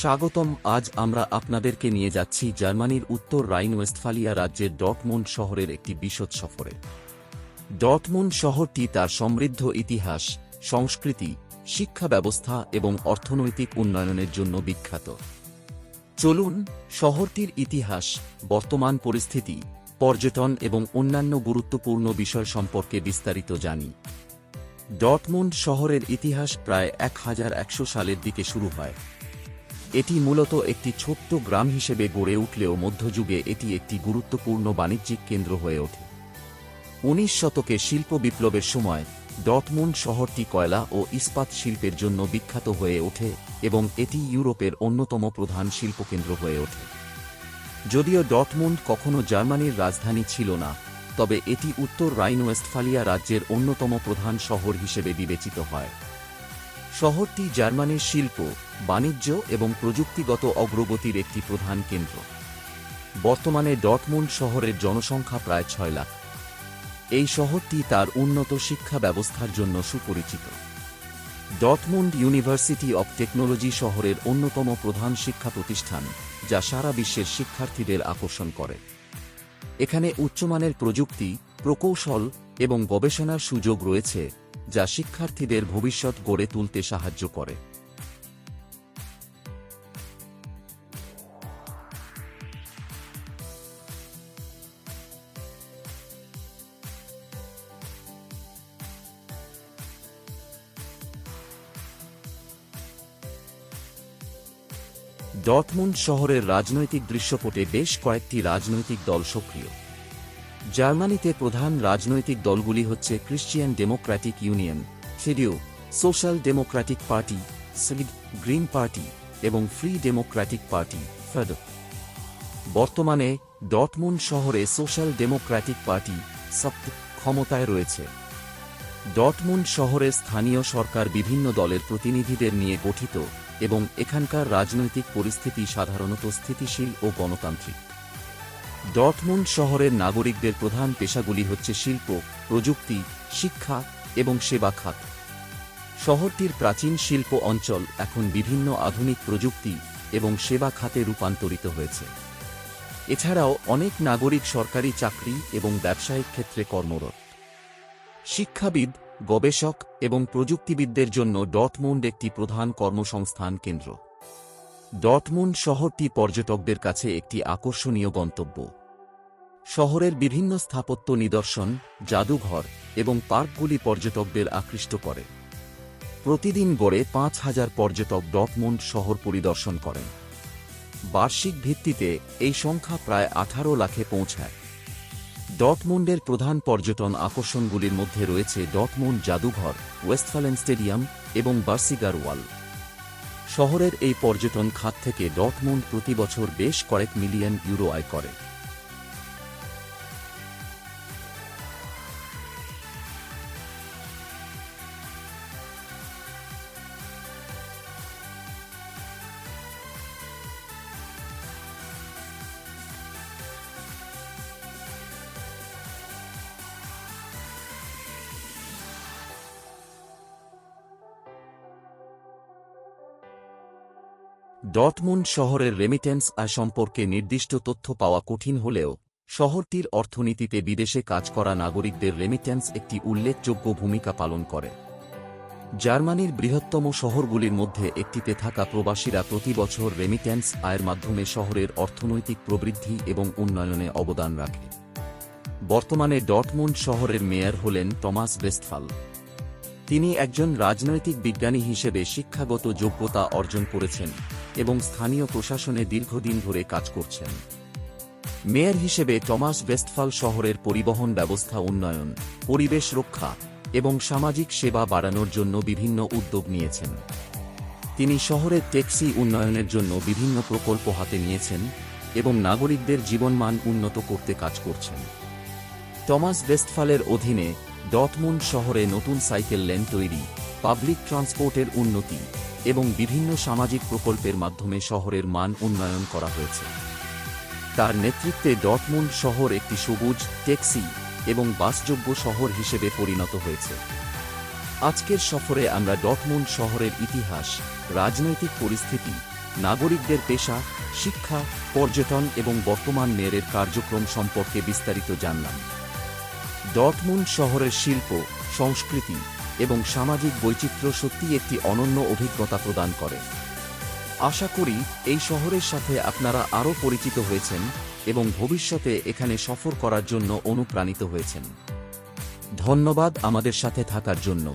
স্বাগতম, আজ আমরা আপনাদেরকে নিয়ে যাচ্ছি জার্মানির উত্তর রাইন ওয়েস্টফালিয়া রাজ্যের ডটমুন্ড শহরের একটি বিশদ সফরে। ডটমুন্ড শহরটি তার সমৃদ্ধ ইতিহাস, সংস্কৃতি, শিক্ষা ব্যবস্থা এবং অর্থনৈতিক উন্নয়নের জন্য বিখ্যাত। চলুন, শহরটির ইতিহাস, বর্তমান পরিস্থিতি, পর্যটন এবং অন্যান্য গুরুত্বপূর্ণ বিষয় সম্পর্কে বিস্তারিত জানি। ডটমুন্ড শহরের ইতিহাস প্রায় এক হাজার একশো সালের দিকে শুরু হয়। এটি মূলত একটি ছোট্ট গ্রাম হিসেবে গড়ে উঠলেও মধ্যযুগে এটি একটি গুরুত্বপূর্ণ বাণিজ্যিক কেন্দ্র হয়ে ওঠে। উনিশ শতকে শিল্প বিপ্লবের সময়, ডটমুন্ড শহরটি কয়লা ও ইস্পাত শিল্পের জন্য বিখ্যাত হয়ে ওঠে এবং এটি ইউরোপের অন্যতম প্রধান শিল্পকেন্দ্র হয়ে ওঠে। যদিও ডটমুন্ড কখনো জার্মানির রাজধানী ছিল না, তবে এটি উত্তর রাইন ওয়েস্টফালিয়া রাজ্যের অন্যতম প্রধান শহর হিসেবে বিবেচিত হয়। শহরটি জার্মানির শিল্প, বাণিজ্য এবং প্রযুক্তিগত অগ্রগতির একটি প্রধান কেন্দ্র। বর্তমানে ডটমুন্ড শহরের জনসংখ্যা প্রায় ছয় লাখ। এই শহরটি তার উন্নত শিক্ষা ব্যবস্থার জন্য সুপরিচিত। ডটমুন্ড ইউনিভার্সিটি অব টেকনোলজি শহরের অন্যতম প্রধান শিক্ষা প্রতিষ্ঠান, যা সারা বিশ্বের শিক্ষার্থীদের আকর্ষণ করে। এখানে উচ্চমানের প্রযুক্তি, প্রকৌশল এবং গবেষণার সুযোগ রয়েছে যা শিক্ষার্থীদের ভবিষ্যৎ গড়ে তুলতে সাহায্য করে। ডটমুন্ড শহরের রাজনৈতিক দৃশ্যপটে বেশ কয়েকটি রাজনৈতিক দল সক্রিয়। জার্মানিতে প্রধান রাজনৈতিক দলগুলি হচ্ছে Christian Democratic Union CDU Social Democratic Party seed Green Party এবং ফ্রি ডেমোক্র্যাটিক পার্টি ফেড বর্তমানে ডটমুন্ড শহরে সোশ্যাল ডেমোক্র্যাটিক পার্টি সপ্ত ক্ষমতায় রয়েছে। ডটমুন্ড শহরে স্থানীয় সরকার বিভিন্ন দলের প্রতিনিধিদের নিয়ে গঠিত এবং এখানকার রাজনৈতিক পরিস্থিতি সাধারণত স্থিতিশীল ও গণতান্ত্রিক। ডটমুন্ড শহরের নাগরিকদের প্রধান পেশাগুলি হচ্ছে শিল্প, প্রযুক্তি, শিক্ষা এবং সেবা খাত। শহরটির প্রাচীন শিল্প অঞ্চল এখন বিভিন্ন আধুনিক প্রযুক্তি এবং সেবা খাতে রূপান্তরিত হয়েছে। এছাড়াও অনেক নাগরিক সরকারি চাকরি এবং ব্যবসায়িক ক্ষেত্রে কর্মরত। শিক্ষাবিদ, গবেষক এবং প্রযুক্তিবিদদের জন্য ডটমুন্ড একটি প্রধান কর্মসংস্থান কেন্দ্র। ডটমুন্ড শহরটি পর্যটকদের কাছে একটি আকর্ষণীয় গন্তব্য। শহরের বিভিন্ন স্থাপত্য নিদর্শন, জাদুঘর এবং পার্কগুলি পর্যটকদের আকৃষ্ট করে। প্রতিদিন গড়ে পাঁচ হাজার পর্যটক ডটমুন্ড শহর পরিদর্শন করেন। বার্ষিক ভিত্তিতে এই সংখ্যা প্রায় আঠারো লাখে পৌঁছায়। ডটমুন্ডের প্রধান পর্যটন আকর্ষণগুলির মধ্যে রয়েছে ডটমুন্ড জাদুঘর, ওয়েস্টফালেন স্টেডিয়াম এবং বার্সিগার ওয়াল শহরের এই পর্যটন খাত থেকে ডটমুন্ড প্রতি বছর বেশ কয়েক মিলিয়ন ইউরো আয় করে। ডটমুন্ড শহরের রেমিটেন্স আয় সম্পর্কে নির্দিষ্ট তথ্য পাওয়া কঠিন হলেও, শহরটির অর্থনীতিতে বিদেশে কাজ করা নাগরিকদের রেমিটেন্স একটি উল্লেখযোগ্য ভূমিকা পালন করে। জার্মানির বৃহত্তম শহরগুলির মধ্যে একটিতে থাকা প্রবাসীরা প্রতি বছর রেমিটেন্স আয়ের মাধ্যমে শহরের অর্থনৈতিক প্রবৃদ্ধি এবং উন্নয়নে অবদান রাখে। বর্তমানে ডটমুন্ড শহরের মেয়র হলেন টমাস বেস্টফাল। তিনি একজন রাজনৈতিক বিজ্ঞানী হিসেবে শিক্ষাগত যোগ্যতা অর্জন করেছেন। এবং স্থানীয় প্রশাসনে দীর্ঘদিন ধরে কাজ করছেন। মেয়র হিসেবে টমাস বেস্টফাল শহরের পরিবহন ব্যবস্থা উন্নয়ন, পরিবেশ রক্ষা এবং সামাজিক সেবা বাড়ানোর জন্য বিভিন্ন উদ্যোগ নিয়েছেন। তিনি শহরের ট্যাক্সি উন্নয়নের জন্য বিভিন্ন প্রকল্প হাতে নিয়েছেন এবং নাগরিকদের জীবনমান উন্নত করতে কাজ করছেন। টমাস বেস্টফালের অধীনে ডটমুন্ড শহরে নতুন সাইকেল লেন তৈরি পাবলিক ট্রান্সপোর্টের উন্নতি এবং বিভিন্ন সামাজিক প্রকল্পের মাধ্যমে শহরের মান উন্নয়ন করা হয়েছে। তার নেতৃত্বে ডটমুন্ড শহর একটি সবুজ, ট্যাক্সি এবং বাসযোগ্য শহর হিসেবে পরিণত হয়েছে। আজকের সফরে আমরা ডটমুন্ড শহরের ইতিহাস, রাজনৈতিক পরিস্থিতি, নাগরিকদের পেশা, শিক্ষা, পর্যটন এবং বর্তমান মেয়রের কার্যক্রম সম্পর্কে বিস্তারিত জানলাম। ডটমুন্ড শহরের শিল্প, সংস্কৃতি এবং সামাজিক বৈচিত্র্য সত্যি একটি অনন্য অভিজ্ঞতা প্রদান করে। আশা করি এই শহরের সাথে আপনারা আরও পরিচিত হয়েছেন এবং ভবিষ্যতে এখানে সফর করার জন্য অনুপ্রাণিত হয়েছেন। ধন্যবাদ আমাদের সাথে থাকার জন্য।